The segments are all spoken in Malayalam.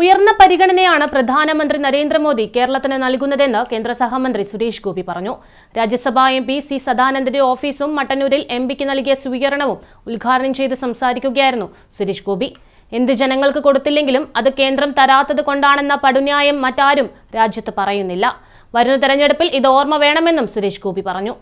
ഉയർന്ന പരിഗണനയാണ് പ്രധാനമന്ത്രി നരേന്ദ്രമോദി കേരളത്തിന് നൽകുന്നതെന്ന് കേന്ദ്ര സഹമന്ത്രി സുരേഷ് ഗോപി പറഞ്ഞു. രാജ്യസഭാ എം പി സി സദാനന്ദന്റെ ഓഫീസും മട്ടന്നൂരിൽ എം പിക്ക് നൽകിയ സ്വീകരണവും ഉദ്ഘാടനം ചെയ്ത് സംസാരിക്കുകയായിരുന്നു സുരേഷ് ഗോപി. എന്ത് ജനങ്ങൾക്ക് കൊടുത്തില്ലെങ്കിലും അത് കേന്ദ്രം തരാത്തത് കൊണ്ടാണെന്ന പടുന്യായം മറ്റാരും രാജ്യത്ത് പറയുന്നില്ല. വരുന്ന തെരഞ്ഞെടുപ്പിൽ ഇത് ഓർമ്മ വേണമെന്നും സുരേഷ് ഗോപി പറഞ്ഞു.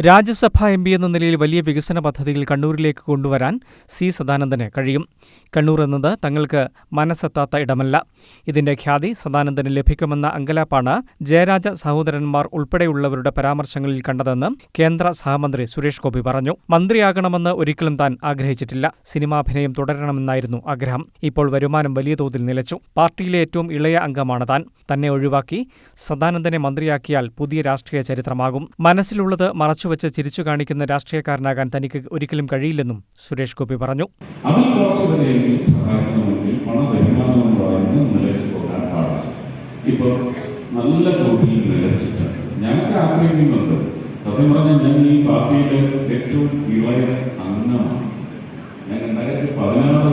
രാജ്യസഭാ എം പി എന്ന നിലയിൽ വലിയ വികസന പദ്ധതികൾ കണ്ണൂരിലേക്ക് കൊണ്ടുവരാൻ സി സദാനന്ദന് കഴിയും. കണ്ണൂർ എന്നത് തങ്ങൾക്ക് മനസ്സെത്താത്ത ഇടമല്ല. ഇതിന്റെ ഖ്യാതി സദാനന്ദന് ലഭിക്കുമെന്ന അങ്കലാപ്പാണ് ജയരാജ സഹോദരന്മാർ ഉൾപ്പെടെയുള്ളവരുടെ പരാമർശങ്ങളിൽ കണ്ടതെന്ന് കേന്ദ്ര സഹമന്ത്രി സുരേഷ് ഗോപി പറഞ്ഞു. മന്ത്രിയാകണമെന്ന് ഒരിക്കലും താൻ ആഗ്രഹിച്ചിട്ടില്ല. സിനിമാഭിനയം തുടരണമെന്നായിരുന്നു ആഗ്രഹം. ഇപ്പോൾ വരുമാനം വലിയ തോതിൽ നിലച്ചു. പാർട്ടിയിലെ ഏറ്റവും ഇളയ അംഗമാണ് താൻ. തന്നെ ഒഴിവാക്കി സദാനന്ദനെ മന്ത്രിയാക്കിയാൽ പുതിയ രാഷ്ട്രീയ ചരിത്രമാകും. മനസ്സിലുള്ളത് മറച്ചുവെച്ച് ചിരിച്ചു കാണിക്കുന്ന രാഷ്ട്രീയക്കാരനാകാൻ തനിക്ക് ഒരിക്കലും കഴിയില്ലെന്നും സുരേഷ് ഗോപി പറഞ്ഞു. അതിൽ കുറച്ച് വരെയെങ്കിലും സഹായിക്കണമെങ്കിൽ പണവരുമാനം എന്ന് പറയുന്നത് നിലച്ചു പോകാൻ പാടില്ല. ഇപ്പൊ നല്ല തോതിൽ ഞങ്ങൾക്ക് ആഗ്രഹിക്കുന്നുണ്ട്. സത്യം പറഞ്ഞാൽ ഞാൻ ഈ പാർട്ടിയിലെ ഏറ്റവും ഇളയ അംഗമാണ്. ഞാൻ രണ്ടായിരത്തി പതിനാറ്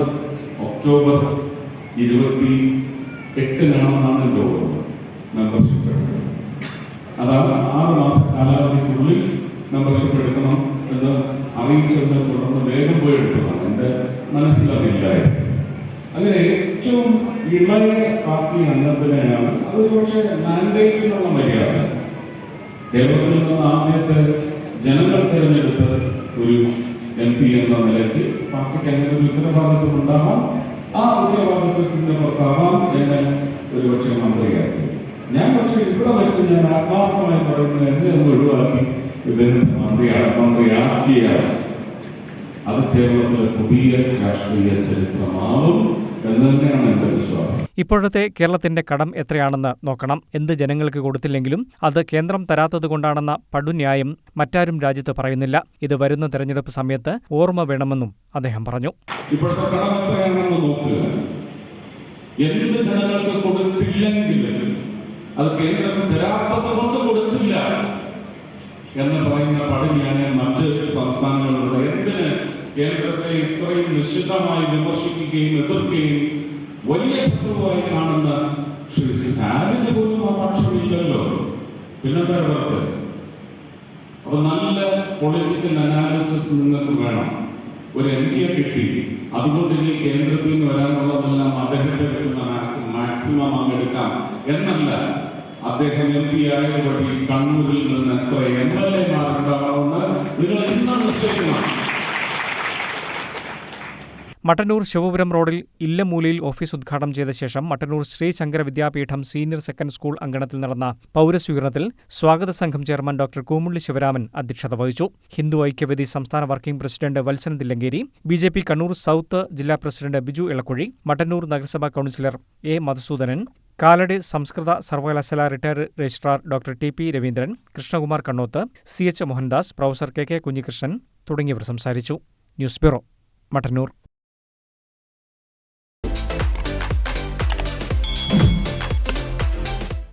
ഒക്ടോബർ ഇരുപത്തി എട്ടിനാണെന്നാണ് എന്റെ ഓർമ്മ. മെമ്പർഷിപ്പ് അതാണ് ആറ് മാസ കാലാവധിക്കുള്ളിൽ മെമ്പർഷിപ്പ് എടുക്കണം എന്ന് അറിയിച്ചതിനെ തുടർന്ന് വേഗം പോയി എടുത്തതാണ്. എന്റെ മനസ്സിലതില്ലായിരുന്നു അങ്ങനെ ഏറ്റവും ഇളയ പാർട്ടി അംഗത്തിനെയാണ് അതൊരു പക്ഷേ മാൻഡേറ്റ് എന്നുള്ള മര്യാദ. കേരളത്തിൽ നിന്ന് ആദ്യത്തെ ജനങ്ങൾ തിരഞ്ഞെടുത്ത ഒരു എം പി എന്ന നിലയ്ക്ക് പാർട്ടിക്ക് അങ്ങനെ ഒരു ഉത്തരവാദിത്വം ഉണ്ടാവാം. ആ ഉത്തരവാദിത്വത്തിന്റെ പുറത്താവാം എന്ന് ഒരു പക്ഷേ മന്ത്രിയാക്കി ഞാൻ പക്ഷേ ഇവിടെ വെച്ച് ഞാൻ ആത്മാർത്ഥമായി പറയുന്നത് എന്നെ ഒഴിവാക്കി. മന്ത്രിയാ മന്ത്രിയാക്കിയാൽ അത് കേരളത്തിലെ പുതിയ രാഷ്ട്രീയ ചരിത്രമാവും എന്ന് തന്നെയാണ് എന്റെ വിശ്വാസം. ഇപ്പോഴത്തെ കേരളത്തിന്റെ കടം എത്രയാണെന്ന് നോക്കണം. എന്ത് ജനങ്ങൾക്ക് കൊടുത്തില്ലെങ്കിലും അത് കേന്ദ്രം തരാത്തതുകൊണ്ടാണെന്ന പടുന്യായം മറ്റാരും രാജ്യത്ത് പറയുന്നില്ല. ഇത് വരുന്ന തെരഞ്ഞെടുപ്പ് സമയത്ത് ഓർമ്മ വേണമെന്നും അദ്ദേഹം പറഞ്ഞു. ഇപ്പോഴത്തെ കടം എത്രയാണെന്ന് നോക്കുക. എന്ത് ജനങ്ങൾക്ക് അത് കേന്ദ്രം തരാത്തത് എന്ന് പറയുന്ന പടിഞ്ഞാണ് മറ്റ് സംസ്ഥാനങ്ങളിലുള്ള എന്തിന് കേന്ദ്രത്തെ ഇത്രയും നിശ്ചിതമായി വിമർശിക്കുകയും എതിർക്കുകയും വലിയ ശത്രുവായി കാണുന്ന ശ്രീ സ്റ്റാലിന് പോലും ആ പക്ഷമില്ലല്ലോ പിന്നെന്താ അവർക്ക് അപ്പൊ നല്ല പൊളിറ്റിക്കൽ അനാലിസിസ് നിങ്ങൾക്ക് വേണം. ഒരു എം പിയെ കിട്ടി. അതുകൊണ്ട് ഇനി കേന്ദ്രത്തിൽ നിന്ന് വരാനുള്ളതെല്ലാം അദ്ദേഹത്തെ വെച്ച് മാക്സിമം അങ്ങ് എന്നല്ല അദ്ദേഹം എം പി ആയത് വഴി കണ്ണൂരിൽ നിന്ന് എത്ര എം എൽ എമാരുണ്ടാവണമെന്ന് നിങ്ങൾ ഇന്ന് നിശ്ചയിക്കണം. മട്ടന്നൂർ ശിവപുരം റോഡിൽ ഇല്ലമൂലയിൽ ഓഫീസ് ഉദ്ഘാടനം ചെയ്ത ശേഷം Mattannur Sri Sankara Vidyapeetham senior secondary school അങ്കണത്തിൽ നടന്ന പൗരസ്വീകരണത്തിൽ സ്വാഗത സംഘം ചെയർമാൻ ഡോക്ടർ കൂമുള്ളി ശിവരാമൻ അധ്യക്ഷത വഹിച്ചു. ഹിന്ദു ഐക്യവേദി സംസ്ഥാന working president Valsan Thillankeri B J P Kannur south ജില്ലാ പ്രസിഡന്റ് ബിജു ഇളക്കുഴി മട്ടന്നൂർ നഗരസഭാ കൌൺസിലർ എ മധുസൂദനൻ കാലടി സംസ്കൃത സർവകലാശാല retired registrar doctor T P Raveendran Krishnakumar Kannoth C H Mohandas professor K K Kunhikrishnan തുടങ്ങിയവർ സംസാരിച്ചു. News bureau Mattannur.